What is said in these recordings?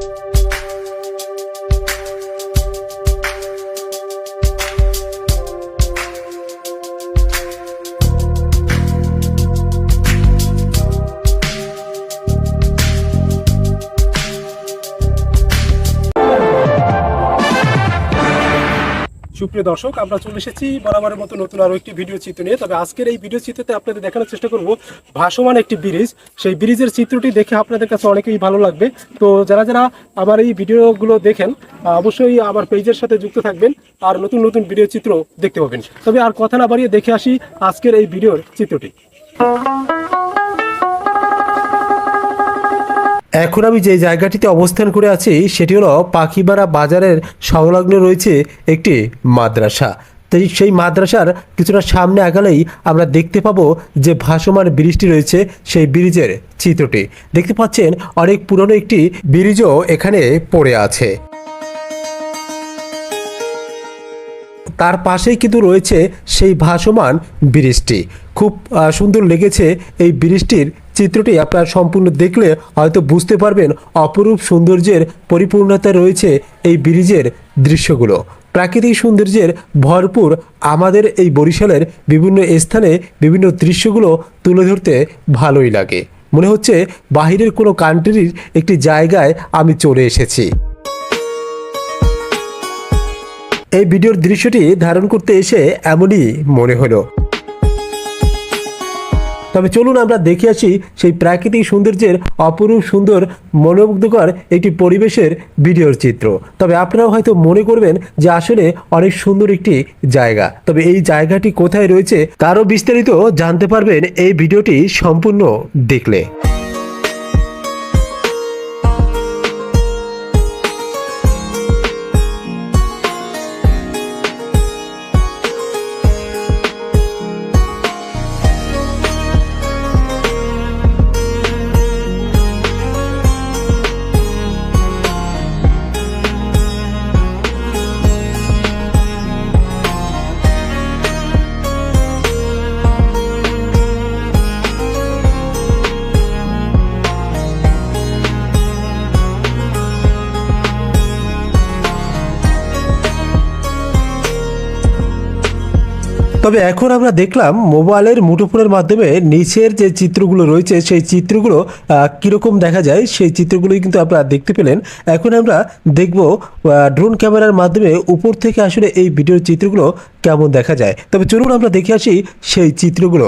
you সুপ্রিয় দর্শক, আমরা চলে এসেছি বরাবরের মতো নতুন আরও একটি ভিডিও চিত্র নিয়ে। তবে আজকের এই ভিডিও চিত্রতে আপনাদের দেখানোর চেষ্টা করব ভাসমান একটি ব্রিজ। সেই ব্রিজের চিত্রটি দেখে আপনাদের কাছে অনেকেই ভালো লাগবে। তো যারা যারা আমার এই ভিডিওগুলো দেখেন অবশ্যই আমার পেজের সাথে যুক্ত থাকবেন আর নতুন নতুন ভিডিও চিত্র দেখতে পাবেন। তবে আর কথা না বাড়িয়ে দেখে আসি আজকের এই ভিডিওর চিত্রটি। এখন আমি যে জায়গাটিতে অবস্থান করে আছি, সেটি হলো পাখিবাড়া বাজারের সংলগ্ন রয়েছে একটি মাদ্রাসা। তাই সেই মাদ্রাসার কিছুটা সামনে আগালেই আমরা দেখতে পাবো যে ভাসমান ব্রিজটি রয়েছে, সেই ব্রিজের চিত্রটি। দেখতে পাচ্ছেন, অনেক পুরনো একটি ব্রিজও এখানে পড়ে আছে। তার পাশেই কিন্তু রয়েছে সেই ভাসমান ব্রিজটি খুব সুন্দর লেগেছে এই ব্রিজটির চিত্রটি। আপনারা সম্পূর্ণ দেখলে হয়তো বুঝতে পারবেন অপরূপ সৌন্দর্যের পরিপূর্ণতা রয়েছে এই ব্রিজের দৃশ্যগুলো। প্রাকৃতিক সৌন্দর্যের ভরপুর আমাদের এই বরিশালের বিভিন্ন স্থানে বিভিন্ন দৃশ্যগুলো তুলে ধরতে ভালোই লাগে। মনে হচ্ছে বাহিরের কোনো কান্ট্রির একটি জায়গায় আমি চলে এসেছি। এই ভিডিওর দৃশ্যটি ধারণ করতে এসে এমনই মনে হলো। তবে চলুন আমরা দেখে আসি সেই প্রাকৃতিক সৌন্দর্যের অপরূপ সুন্দর, মনোমুগ্ধকর একটি পরিবেশের ভিডিওর চিত্র। তবে আপনারাও হয়তো মনে করবেন যে আসলে অনেক সুন্দর একটি জায়গা। তবে এই জায়গাটি কোথায় রয়েছে, তারও বিস্তারিত জানতে পারবেন এই ভিডিওটি সম্পূর্ণ দেখলে। তবে এখন আমরা দেখলাম মোবাইলের মুঠোফোনের মাধ্যমে নিচের যে চিত্রগুলো রয়েছে, সেই চিত্রগুলো কীরকম দেখা যায়, সেই চিত্রগুলোই কিন্তু আপনারা দেখতে পেলেন। এখন আমরা দেখব ড্রোন ক্যামেরার মাধ্যমে উপর থেকে আসলে এই ভিডিওর চিত্রগুলো কেমন দেখা যায়। তবে চলুন আমরা দেখে আসি সেই চিত্রগুলো।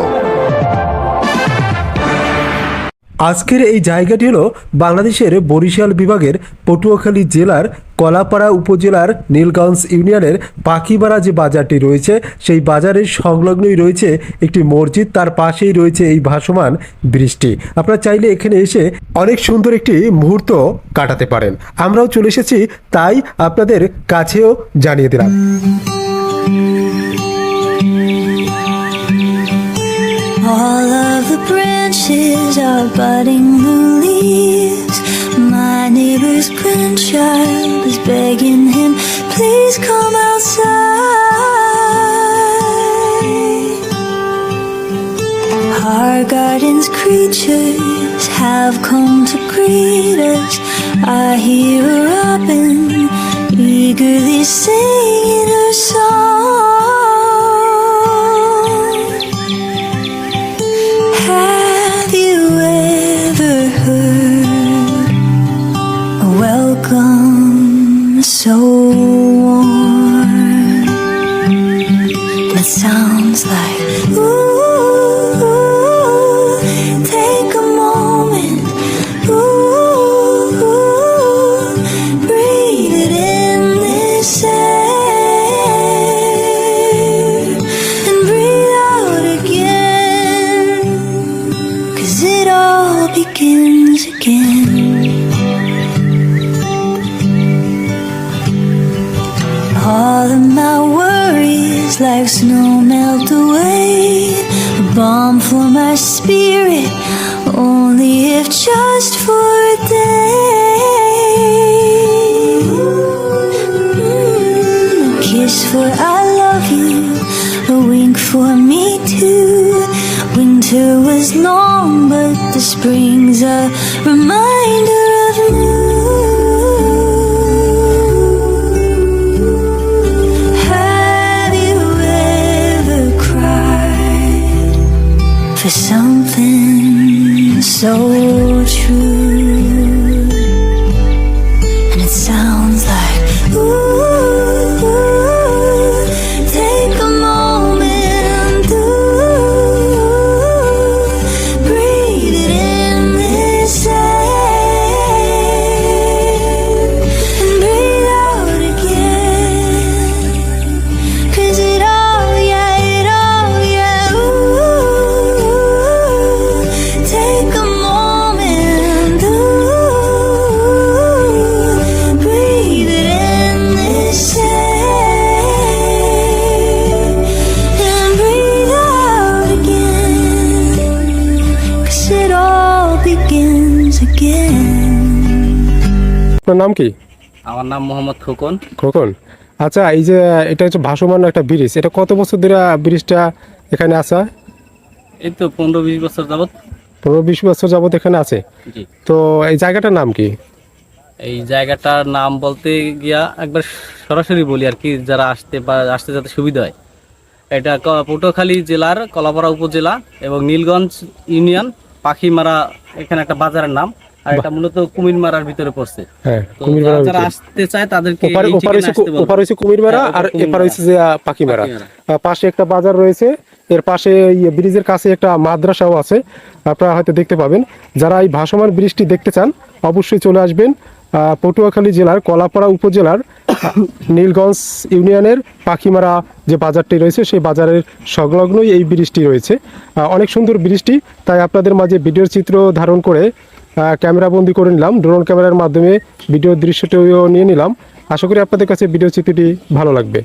আজকের এই জায়গাটি হলো বাংলাদেশের বরিশাল বিভাগের পটুয়াখালী জেলার কলাপাড়া উপজেলার নীলগঞ্জ ইউনিয়নের পাখিবাড়া যে বাজারটি রয়েছে, সেই বাজারের সংলগ্নই রয়েছে একটি মসজিদ। তার পাশেই রয়েছে এই ভাসমান বৃষ্টি আপনারা চাইলে এখানে এসে অনেক সুন্দর একটি মুহূর্ত কাটাতে পারেন। আমরাও চলে এসেছি, তাই আপনাদের কাছেও জানিয়ে দিলাম। Branches are budding new leaves. My neighbor's grandchild is begging him, please come outside. Our garden's creatures have come to greet us. I hear a robin eagerly singing welcome so warm? It sounds like ooh. Take a moment, ooh, breathe it in this air and breathe out again. Cause it all begins again. My worries like snow melt away. A balm for my spirit, only if just for a day. A kiss for I love you, a wink for me too. Winter was long, but the spring's a reminder of new. something so true. আপনার নাম কি? আমার নাম মোহাম্মদ খোকন। খোকন। আচ্ছা এই যে এটা হচ্ছে ভাসমান একটা ব্রিজ এটা কত বছর ধরে ব্রিজটা এখানে আসা এই তো পনেরো বিশ বছর যাবত পনেরো বিশ বছর যাবত এখানে আছে? তো এই জায়গাটার নাম কি? এই জায়গাটার নাম বলতে গিয়া একবার সরাসরি বলি আর কি যারা আসতে বা আসতে যাতে সুবিধা হয়। এটা পটুয়াখালী জেলার কলাপাড়া উপজেলা এবং নীলগঞ্জ ইউনিয়ন পাখিমারা এখানে একটা বাজারের নাম। আর এটা মূলত কুমিরমারার ভিতরে পড়ছে। হ্যাঁ কুমির যারা- আসতে চায় তাদেরকে ওপারে ওপারে হচ্ছে কুমিরমারা হ্যাঁ, আর এপারে যে পাখিমারা। পাখিমারা। পাশে একটা বাজার রয়েছে। এর পাশে ব্রিজের কাছে একটা মাদ্রাসাও আছে। আপনারা হয়তো দেখতে পাবেন। যারা এই ভাসমান ব্রিজটি দেখতে চান অবশ্যই চলে আসবেন আহ, পটুয়াখালী জেলার কলাপাড়া উপজেলার নীলগঞ্জ ইউনিয়নের পাখিমারা যে বাজারটি রয়েছে, সেই বাজারের সংলগ্নই এই ব্রিজটি রয়েছে। অনেক সুন্দর ব্রিজটি। তাই আপনাদের মাঝে ভিডিওর চিত্র ধারণ করে ক্যামেরা বন্দি করে নিলাম। ড্রোন ক্যামেরার মাধ্যমে ভিডিও দৃশ্যটিও নিয়ে নিলাম। আশা করি আপনাদের কাছে ভিডিও চিত্রটি ভালো লাগবে।